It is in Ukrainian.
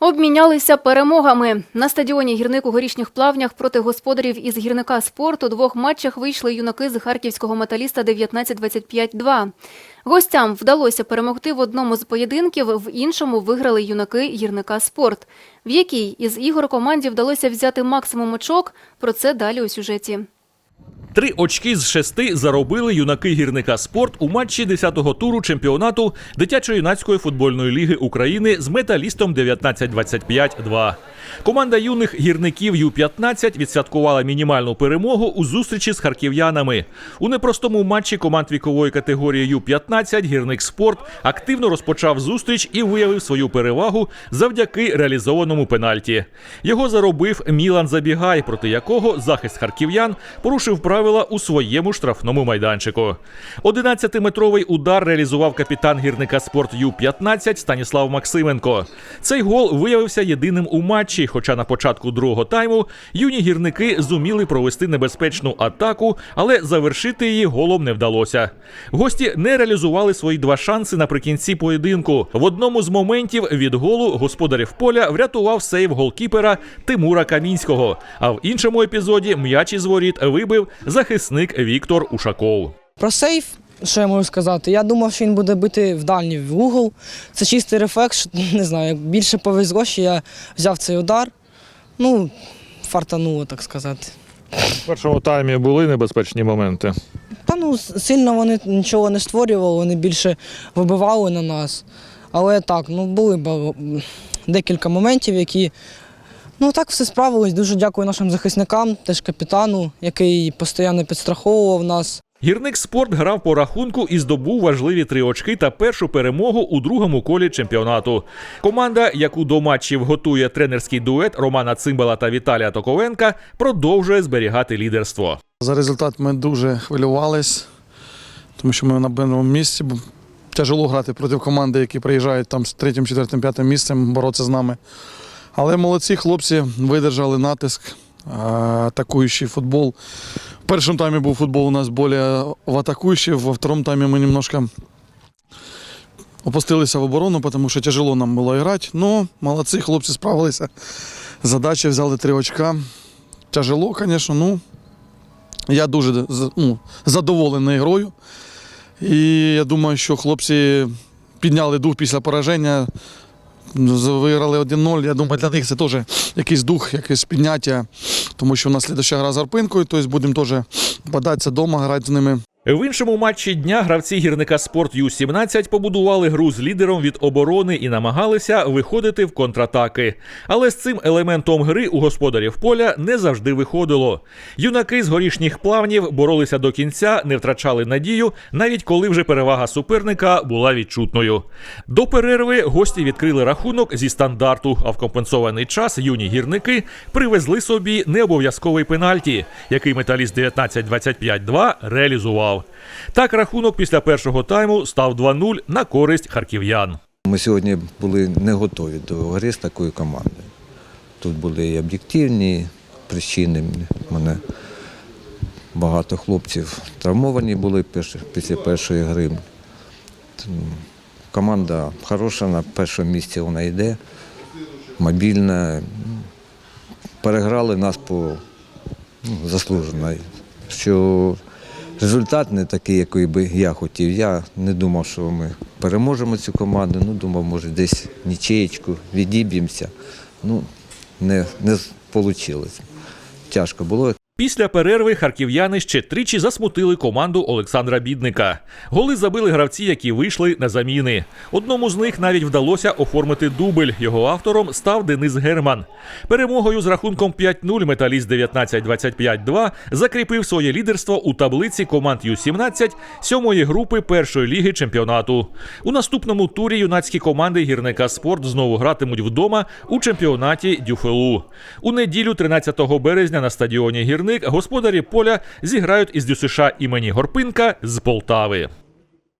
Обмінялися перемогами. На стадіоні гірник у горішніх плавнях проти господарів із гірника спорту двох матчах вийшли юнаки з харківського металіста 19-25-2. Гостям вдалося перемогти в одному з поєдинків, в іншому виграли юнаки гірника спорт. В якій із ігор команді вдалося взяти максимум очок, про це далі у сюжеті. Три очки з шести заробили юнаки гірника спорт у матчі 10-го туру чемпіонату дитячо-юнацької футбольної ліги України з металістом 19-25-2. Команда юних гірників Ю-15 відсвяткувала мінімальну перемогу у зустрічі з харків'янами. У непростому матчі команд вікової категорії Ю-15 гірник спорт активно розпочав зустріч і виявив свою перевагу завдяки реалізованому пенальті. Його заробив Мілан Забігай, проти якого захист харків'ян порушив правила у своєму штрафному майданчику. 11-метровий удар реалізував капітан гірника спорт Ю-15 Станіслав Максименко. Цей гол виявився єдиним у матчі, хоча на початку другого тайму юні гірники зуміли провести небезпечну атаку, але завершити її голом не вдалося. Гості не реалізували свої два шанси наприкінці поєдинку. В одному з моментів від голу господарів поля врятував сейв голкіпера Тимура Камінського. А в іншому епізоді м'яч із воріт вибив захисник Віктор Ушаков. Про сейф, що я можу сказати, я думав, що він буде бити в дальній в угол. Це чистий рефлекс, що, не знаю, більше повезло, що я взяв цей удар. Ну, фартануло, так сказати. В першому таймі були небезпечні моменти. Та ну, сильно вони нічого не створювали, вони більше вибивали на нас. Але так, ну були декілька моментів, які. Ну так все справилось. Дуже дякую нашим захисникам, теж капітану, який постійно підстраховував нас. Гірник спорт грав по рахунку і здобув важливі три очки та першу перемогу у другому колі чемпіонату. Команда, яку до матчів готує тренерський дует Романа Цимбала та Віталія Токовенка, продовжує зберігати лідерство. За результат ми дуже хвилювались, тому що ми на першому місці. Тяжело грати проти команди, які приїжджають там з третім, четвертим, п'ятим місцем, боротися з нами. Але молодці хлопці видержали натиск, атакуючий футбол. В першому таймі був футбол у нас більш в атакуючий, во второму таймі ми немножко опустилися в оборону, тому що тяжело нам було грати. Ну, молодці, хлопці справилися. Задача взяли три очка. Тяжело, звісно, ну. Я дуже ну, задоволений грою. І я думаю, що хлопці підняли дух після пораження. Виграли 1-0. Я думаю, для них це теж якийсь дух, якесь підняття. Тому що у нас слідуща гра з Арпинкою, тобто будемо теж податися вдома, грати з ними. В іншому матчі дня гравці гірника спорт Ю-17 побудували гру з лідером від оборони і намагалися виходити в контратаки. Але з цим елементом гри у господарів поля не завжди виходило. Юнаки з горішніх плавнів боролися до кінця, не втрачали надію, навіть коли вже перевага суперника була відчутною. До перерви гості відкрили рахунок зі стандарту, а в компенсований час юні гірники привезли собі необов'язковий пенальті, який металіст 19-25-2 реалізував. Так рахунок після першого тайму став 2-0 на користь харків'ян. Ми сьогодні були не готові до гри з такою командою. Тут були і об'єктивні причини. У мене багато хлопців травмовані були після першої гри. Команда хороша, на першому місці вона йде, мобільна. Переграли нас по ну, заслужено. Що результат не такий, який би я хотів. Я не думав, що ми переможемо цю команду. Ну, думав, може, десь нічеєчку відіб'ємося. Ну, не, не вийшло. Тяжко було. Після перерви харків'яни ще тричі засмутили команду Олександра Бідника. Голи забили гравці, які вийшли на заміни. Одному з них навіть вдалося оформити дубль. Його автором став Денис Герман. Перемогою з рахунком 5-0 металіст 19-25-2 закріпив своє лідерство у таблиці команд Ю-17 сьомої групи першої ліги чемпіонату. У наступному турі юнацькі команди гірника спорт знову гратимуть вдома у чемпіонаті Дюфелу. У неділю, 13 березня, на стадіоні Гірник господарі поля зіграють із ДЮСШ імені Горпинка з Полтави.